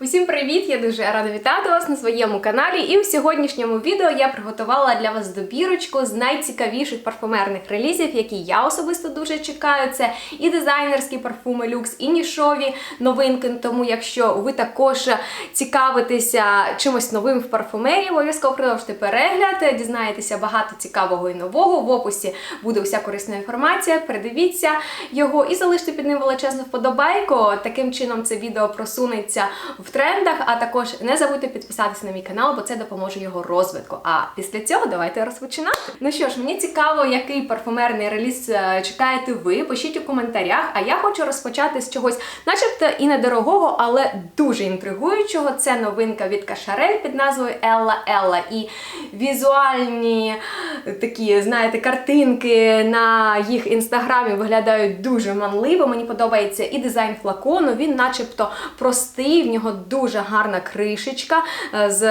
Усім привіт! Я дуже рада вітати вас на своєму каналі. І в сьогоднішньому відео я приготувала для вас добірочку з найцікавіших парфумерних релізів, які я особисто дуже чекаю. Це і дизайнерські парфуми люкс, і нішові новинки. Тому, якщо ви також цікавитеся чимось новим в парфумерії, обов'язково продовжте перегляд, дізнаєтеся багато цікавого і нового. В описі буде уся корисна інформація. Передивіться його і залиште під ним величезну вподобайку. Таким чином це відео просунеться трендах. А також не забудьте підписатися на мій канал, бо це допоможе його розвитку. А після цього давайте розпочинати. Ну що ж, мені цікаво, який парфумерний реліз е, чекаєте ви. Пишіть у коментарях. А я хочу розпочати з чогось, начебто і недорогого, але дуже інтригуючого. Це новинка від Кашарель під назвою Елла Елла. І візуальні такі, знаєте, картинки на їх інстаграмі виглядають дуже манливо. Мені подобається і дизайн флакону. Він, начебто, простий, в нього дуже гарна кришечка е, з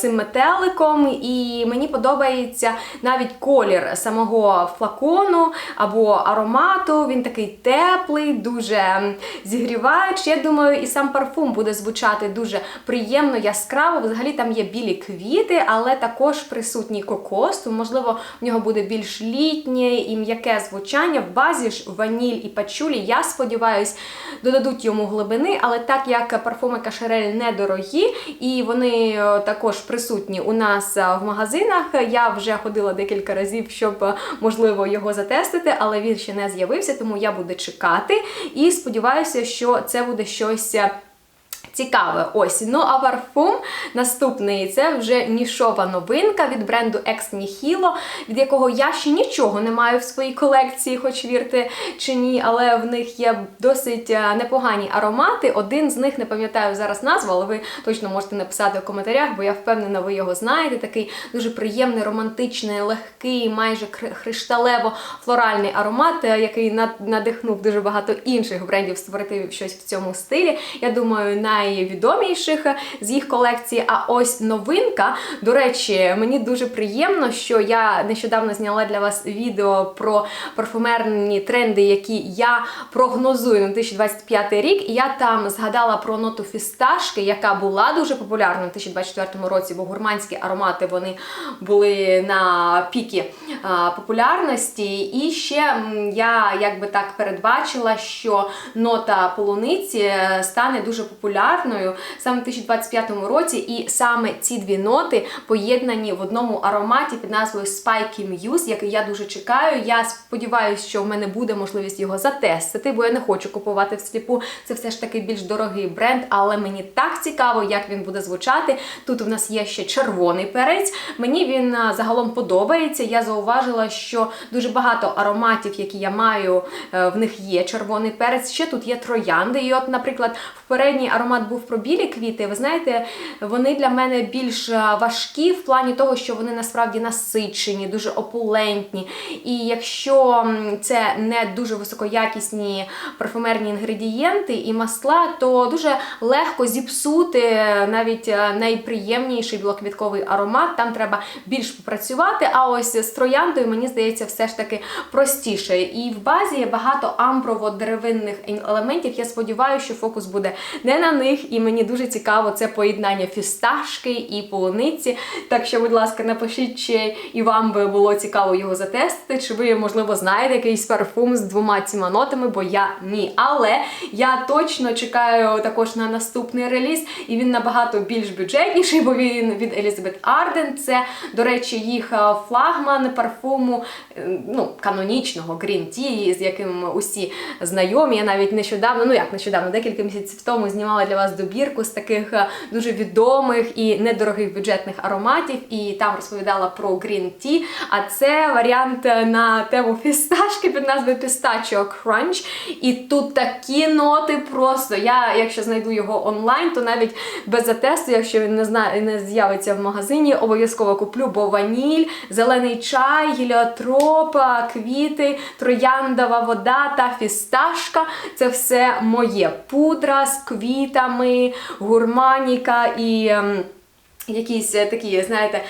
цим метеликом. І мені подобається навіть колір самого флакону або аромату. Він такий теплий, дуже зігріваючий. Я думаю, і сам парфум буде звучати дуже приємно, яскраво. Взагалі там є білі квіти, але також присутній кокос, тому, можливо, в нього буде більш літнє і м'яке звучання. В базі ж ваніль і пачулі, я сподіваюся, додадуть йому глибини, але так як парфуми Кашерель недорогі, і вони е, також присутні у нас е, в магазинах. Я вже ходила декілька разів, щоб е, можливо його затестити, але він ще не з'явився, тому я буду чекати. І сподіваюся, що це буде щось. Цікаве, ось. Ну а парфум наступний це вже нішова новинка від бренду Ex Nihilo, від якого я ще нічого не маю в своїй колекції, хоч вірте чи ні, але в них є досить е, непогані аромати. Один з них не пам'ятаю зараз назву, але ви точно можете написати в коментарях, бо я впевнена, ви його знаєте. Такий дуже приємний, романтичний, легкий, майже кри- кришталево-флоральний аромат, е, який надихнув дуже багато інших брендів створити щось в цьому стилі. Я думаю, найвідоміших з їх колекції. А ось новинка. До речі, мені дуже приємно, що я нещодавно зняла для вас відео про парфумерні тренди, які я прогнозую на 2025 рік. Я там згадала про ноту фісташки, яка була дуже популярна в 2024 році, бо гурманські аромати вони були на пікі а, популярності. І ще я якби так передбачила, що нота полуниці е, стане дуже популярною саме в 2025 році, і саме ці дві ноти поєднані в одному ароматі під назвою Spiky Muse, який я дуже чекаю. Я сподіваюся, що в мене буде можливість його затестити, бо я не хочу купувати всліпу. Це все ж таки більш дорогий бренд, але мені так цікаво, як він буде звучати. Тут у нас є ще червоний перець. Мені він загалом подобається. Я зауважила, що дуже багато ароматів, які я маю, е, в них є червоний перець. Ще тут є троянди. І от, наприклад, попередній аромат був про білі квіти. Ви знаєте, вони для мене більш е, важкі в плані того, що вони насправді насичені, дуже опулентні. І якщо це не дуже високоякісні парфумерні інгредієнти і масла, то дуже легко зіпсути навіть е, найприємніший білоквітковий аромат. Там треба більш попрацювати. А ось з трояндою, мені здається, все ж таки простіше. І в базі є багато амброво-деревинних елементів. Я сподіваюся, що фокус буде не на них, і мені дуже цікаво це поєднання фісташки і полуниці. Так що, будь ласка, напишіть, чи і вам би було цікаво його затестити, чи ви, можливо, знаєте якийсь парфум з двома цими нотами, бо я ні. Але я точно чекаю також на наступний реліз, і він набагато більш бюджетніший, бо він від Елізабет Арден. Це, до речі, їх е, флагман парфуму е, ну, канонічного Green Tea, з яким усі знайомі. Я навіть нещодавно, ну як нещодавно, декілька місяців тому знімала для вас добірку з таких е, дуже відомих і недорогих бюджетних ароматів, і там розповідала про Green Tea. А це варіант е, на тему фісташки під назвою Pistachio Crunch. І тут такі ноти просто. Я, якщо знайду його онлайн, то навіть без затесту, якщо він не з'явиться в магазині, обов'язково куплю, бо ваніль, зелений чай, гіліотроп, квіти, трояндова вода та фісташка це все моє. Пудра з квітами, гурманіка і. Якісь е, такі, знаєте,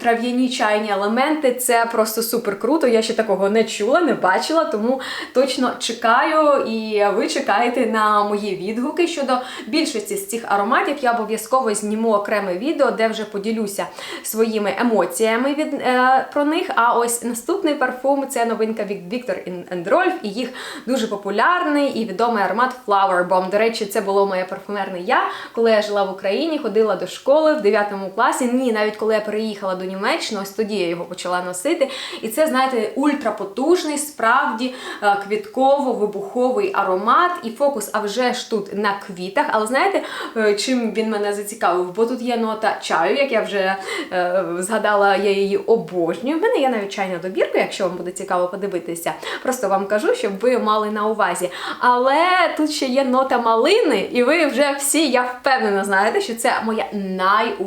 трав'яні чайні елементи. Це просто супер круто. Я ще такого не чула, не бачила, тому точно чекаю і ви чекаєте на мої відгуки щодо більшості з цих ароматів. Я обов'язково зніму окреме відео, де вже поділюся своїми емоціями від е, про них. А ось наступний парфум це новинка від and Rolf, і їх дуже популярний і відомий аромат Flower Bomb. До речі, це було моє парфумерне я, коли я жила в Україні, ходила до школи в 9 класі. Ні, навіть коли я переїхала до Німеччини, ось тоді я його почала носити. І це, знаєте, ультрапотужний, справді е, квітково-вибуховий аромат. І фокус, а вже ж тут на квітах. Але знаєте, е, чим він мене зацікавив? Бо тут є нота чаю, як я вже е, згадала, я її обожнюю. В мене є навіть чайна добірка, якщо вам буде цікаво подивитися. Просто вам кажу, щоб ви мали на увазі. Але тут ще є нота малини, і ви вже всі, я впевнена, знаєте, що це моя найулюбленіша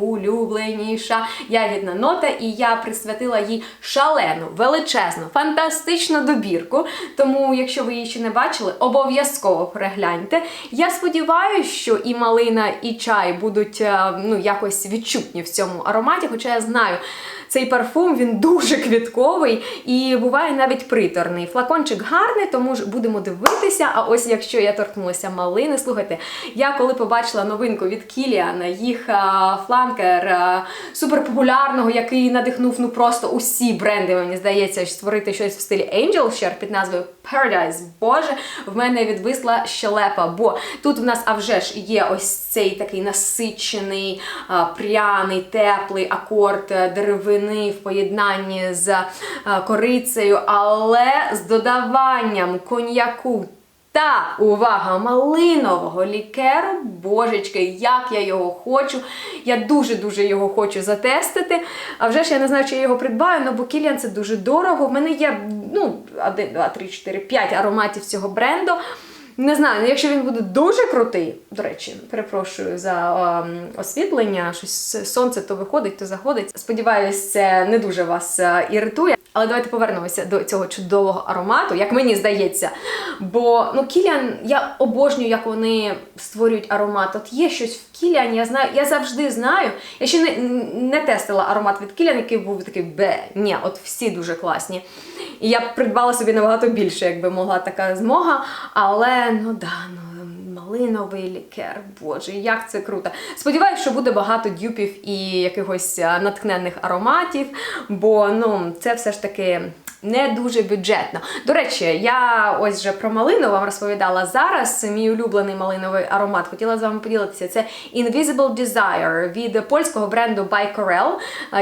ягідна нота, і я присвятила їй шалену, величезну, фантастичну добірку. Тому, якщо ви її ще не бачили, обов'язково перегляньте. Я сподіваюся, що і малина, і чай будуть е, ну, якось відчутні в цьому ароматі, хоча я знаю. Цей парфум він дуже квітковий і буває навіть приторний. Флакончик гарний, тому ж будемо дивитися. А ось якщо я торкнулася малини, слухайте, я коли побачила новинку від Кіліана, їх а, фланкер а, суперпопулярного, який надихнув ну просто усі бренди, мені здається, створити щось в стилі Angel Share під назвою Paradise. Боже, в мене відвисла щелепа, бо тут в нас а вже ж є ось цей такий насичений, а, пряний, теплий акорд е, деревини в поєднанні з е, корицею, але з додаванням коньяку. Та увага малинового лікеру. Божечки, як я його хочу. Я дуже-дуже його хочу затестити. А вже ж я не знаю, чи я його придбаю, але бо Кіліан це дуже дорого. В мене є ну, 1, 2, 3, 4, 5 ароматів цього бренду. Не знаю, ну, якщо він буде дуже крутий, до речі, перепрошую за освітлення, щось сонце то виходить, то заходить. Сподіваюсь, це не дуже вас е, іритує. Але давайте повернемося до цього чудового аромату, як мені здається. Бо ну Кіліан, я обожнюю, як вони створюють аромат. От є щось в Кіліані, я знаю, я завжди знаю. Я ще не, не тестила аромат від Кіліан, який був такий бе. Ні, от всі дуже класні. І я б придбала собі набагато більше, якби могла така змога. Але ну да, ну. Малиновий лікер, боже, як це круто. Сподіваюсь, що буде багато дюпів і якихось а, натхненних ароматів, бо ну, це все ж таки не дуже бюджетно. До речі, я ось вже про малину вам розповідала зараз. Мій улюблений малиновий аромат. Хотіла з вами поділитися. Це Invisible Desire від польського бренду By Corel,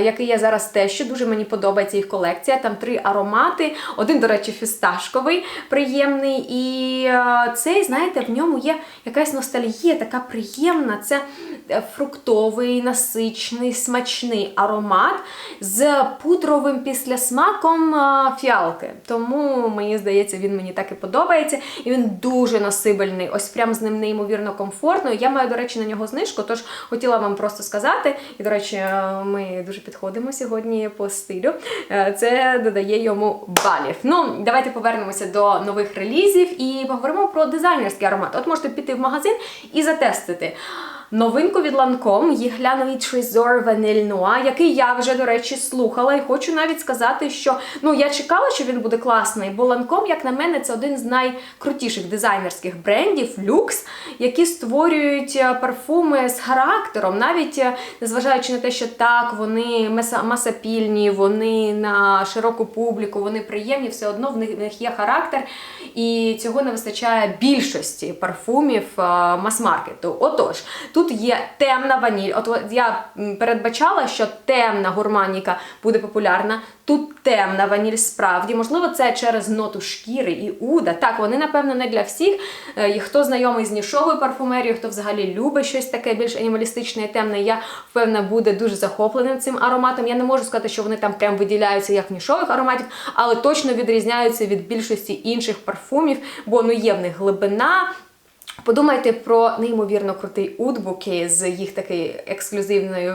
який я зараз тещу. Дуже мені подобається їх колекція. Там три аромати. Один, до речі, фісташковий, приємний. І цей, знаєте, в ньому є якась ностальгія, така приємна. Це е, фруктовий, насичний, смачний аромат з пудровим післясмаком фіалки. Тому мені здається, він мені так і подобається. І він дуже насибельний. Ось прям з ним неймовірно комфортно. Я маю, до речі, на нього знижку, тож хотіла вам просто сказати. І, до речі, ми дуже підходимо сьогодні по стилю. Е, Це додає йому балів. Ну, давайте повернемося до нових релізів і поговоримо про дизайнерський аромат. От можете піти в магазин і затестити. Новинку від Lancome, їхляновий Trésor Vanille Noir, який я вже, до речі, слухала, і хочу навіть сказати, що ну я чекала, що він буде класний, бо Lancome, як на мене, це один з найкрутіших дизайнерських брендів люкс, які створюють е, парфуми з характером, навіть е, незважаючи на те, що так, вони масапільні, вони на широку публіку, вони приємні, все одно в них, в них є характер, і цього не вистачає більшості парфумів е, мас-маркету. Отож, тут є темна ваніль. От я передбачала, що темна гурманіка буде популярна. Тут темна ваніль справді. Можливо, це через ноту шкіри і уда. Так, вони, напевно, не для всіх. Е, і Хто знайомий з нішовою парфумерією, хто взагалі любить щось таке більш анімалістичне і темне, я впевнена буде дуже захопленим цим ароматом. Я не можу сказати, що вони там прям виділяються як в нішових ароматів, але точно відрізняються від більшості інших парфумів, бо ну є в них глибина. Подумайте про неймовірно крутий утбуки з їх такої ексклюзивної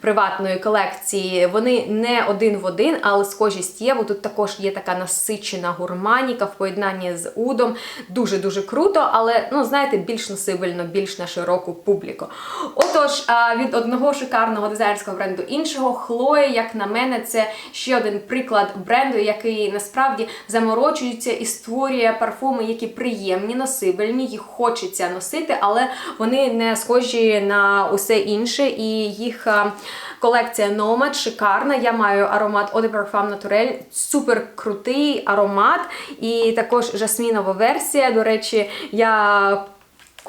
приватної колекції. Вони не один в один, але схожість є. Бо тут також є така насичена гурманіка в поєднанні з удом. Дуже дуже круто, але ну знаєте, більш носибельно, більш на широку публіку. Отож, від одного шикарного дизайнерського бренду іншого, Хлоя, як на мене, це ще один приклад бренду, який насправді заморочується і створює парфуми, які приємні, носибельні, їх хочеться носити, але вони не схожі на усе інше. І їх колекція Nomad шикарна. Я маю аромат Eau de Parfum Naturel, супер крутий аромат, і також жасмінова версія. До речі, я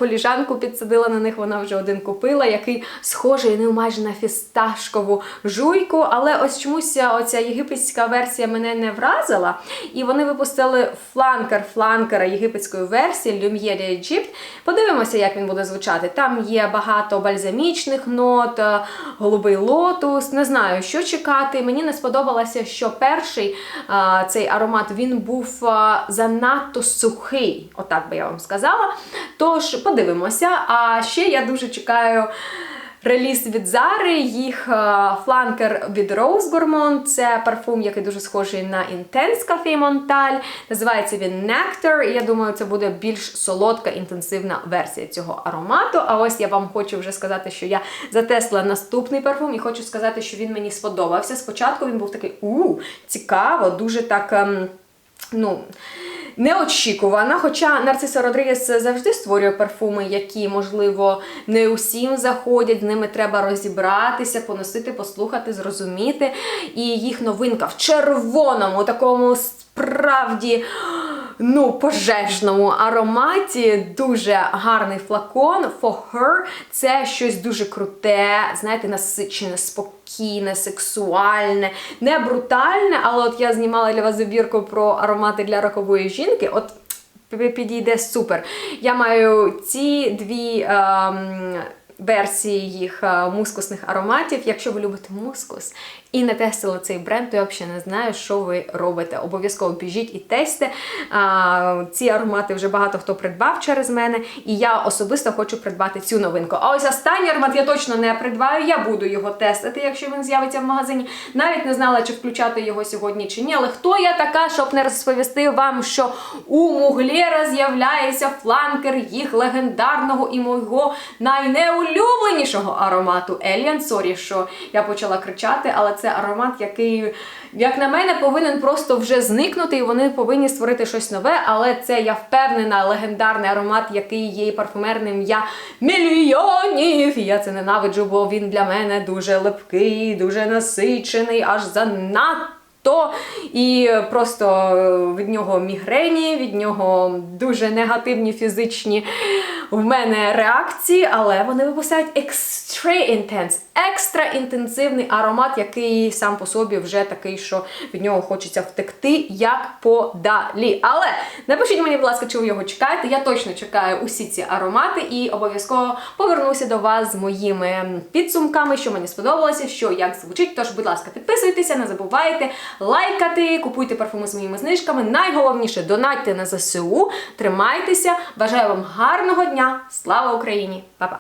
коліжанку підсадила на них, вона вже один купила, який схожий ну, майже на фісташкову жуйку. Але ось чомусь оця єгипетська версія мене не вразила. І вони випустили фланкер фланкера єгипетської версії Lumiere Egypt. Подивимося, як він буде звучати. Там є багато бальзамічних нот, голубий лотус. Не знаю, що чекати. Мені не сподобалося, що перший а, цей аромат він був а, занадто сухий, отак би я вам сказала. Тож подивимося. А ще я дуже чекаю. Реліз від Зари, їх е, фланкер від Rose Gourmand. Це парфум, який дуже схожий на Intense Cafe Montal. Називається він Nectar. І я думаю, це буде більш солодка, інтенсивна версія цього аромату. А ось я вам хочу вже сказати, що я затесла наступний парфум і хочу сказати, що він мені сподобався. Спочатку він був такий у цікаво, дуже так. ем, ну, Неочікувана, хоча Нарциса Родрігес завжди створює парфуми, які, можливо, не усім заходять, з ними треба розібратися, поносити, послухати, зрозуміти. І їх новинка в червоному, такому справді ну, пожежному ароматі. Дуже гарний флакон For Her. Це щось дуже круте, знаєте, насичене, спокійне, сексуальне, не брутальне, але от я знімала для вас забірку про аромати для рокової жінки. От підійде супер. Я маю ці дві. Ем, Версії їх е, мускусних ароматів. Якщо ви любите мускус і не тестили цей бренд, то я взагалі не знаю, що ви робите. Обов'язково біжіть і тесте. А, ці аромати вже багато хто придбав через мене, і я особисто хочу придбати цю новинку. А ось останній аромат я точно не придбаю. Я буду його тестити, якщо він з'явиться в магазині. Навіть не знала, чи включати його сьогодні чи ні. Але хто я така, щоб не розповісти вам, що у Муглєра з'являється фланкер їх легендарного і мого найнеулюбленішого аромату Alien. Сорі, що я почала кричати, але це аромат, який, як на мене, повинен просто вже зникнути, і вони повинні створити щось нове. Але це я впевнена, легендарний аромат, який є парфумерним я мільйонів. І я це ненавиджу, бо він для мене дуже липкий, дуже насичений, аж занадто. То і просто від нього мігрені, від нього дуже негативні фізичні в мене реакції, але вони випускають extra intense, екстра інтенсивний аромат, який сам по собі вже такий, що від нього хочеться втекти як подалі. Але напишіть мені, будь ласка, чи ви його чекаєте. Я точно чекаю усі ці аромати і обов'язково повернуся до вас з моїми підсумками, що мені сподобалося, що як звучить. Тож, будь ласка, підписуйтеся, не забувайте лайкати, купуйте парфуми з моїми знижками. Найголовніше донатьте на ЗСУ. Тримайтеся. Бажаю вам гарного дня! Слава Україні! Па-па!